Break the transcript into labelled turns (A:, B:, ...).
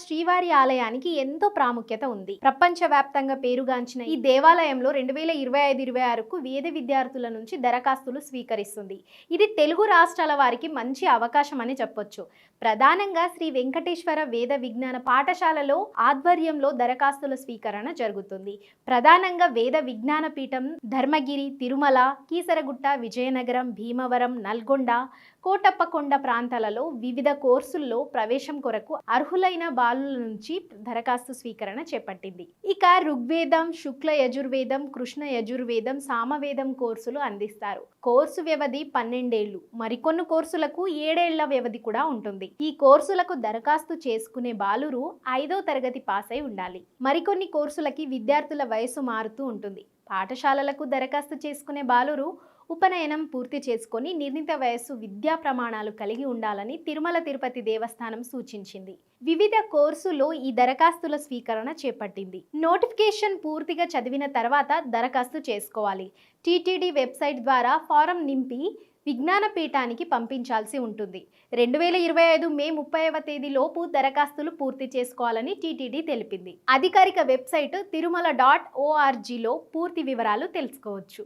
A: శ్రీవారి ఆలయానికి ఎంతో ప్రాముఖ్యత ఉంది. ప్రపంచవ్యాప్తంగా పేరుగాంచిన ఈ దేవాలయంలో రెండు వేల ఇరవై ఐదు ఇరవై ఆరుకు వేద విద్యార్థుల నుంచి దరఖాస్తులు స్వీకరిస్తుంది. ఇది తెలుగు రాష్ట్రాల వారికి మంచి అవకాశం అని చెప్పొచ్చు. ప్రధానంగా శ్రీ వెంకటేశ్వర వేద విజ్ఞాన పాఠశాలలో ఆధ్వర్యంలో దరఖాస్తుల స్వీకరణ జరుగుతుంది. ప్రధానంగా వేద విజ్ఞాన పీఠం ధర్మగిరి తిరుమల కీసరగుట్ట విజయనగరం భీమవరం నల్గొండ కోటప్పకొండ ప్రాంతాలలో వివిధ కోర్సుల్లో ప్రవేశం కొరకు అర్హులైన బాలుల నుంచి దరఖాస్తు స్వీకరణ చేపట్టింది. ఇక ఋగ్వేదం శుక్ల యజుర్వేదం కృష్ణ యజుర్వేదం సామవేదం కోర్సులు అందిస్తారు. కోర్సు వ్యవధి పన్నెండేళ్ళు మరికొన్ని కోర్సులకు ఏడేళ్ళ వ్యవధి కూడా ఉంటుంది. ఈ కోర్సులకు దరఖాస్తు చేసుకునే బాలురు ఐదో తరగతి పాస్ అయి ఉండాలి. మరికొన్ని కోర్సులకి విద్యార్థుల వయసు మారుతూ ఉంటుంది. పాఠశాలలకు దరఖాస్తు చేసుకునే బాలురు ఉపనయనం పూర్తి చేసుకొని నిర్ణీత వయస్సు విద్యా ప్రమాణాలు కలిగి ఉండాలని తిరుమల తిరుపతి దేవస్థానం సూచించింది. వివిధ కోర్సులో ఈ దరఖాస్తుల స్వీకరణ చేపట్టింది. నోటిఫికేషన్ పూర్తిగా చదివిన తర్వాత దరఖాస్తు చేసుకోవాలి. టీటీడీ వెబ్సైట్ ద్వారా ఫారం నింపి విజ్ఞాన పీఠానికి పంపించాల్సి ఉంటుంది. రెండు వేల ఇరవై ఐదు మే ముప్పైవ తేదీలోపు దరఖాస్తులు పూర్తి చేసుకోవాలని టీటీడీ తెలిపింది. అధికారిక వెబ్సైట్ తిరుమల డాట్ ఓఆర్జీలో పూర్తి వివరాలు తెలుసుకోవచ్చు.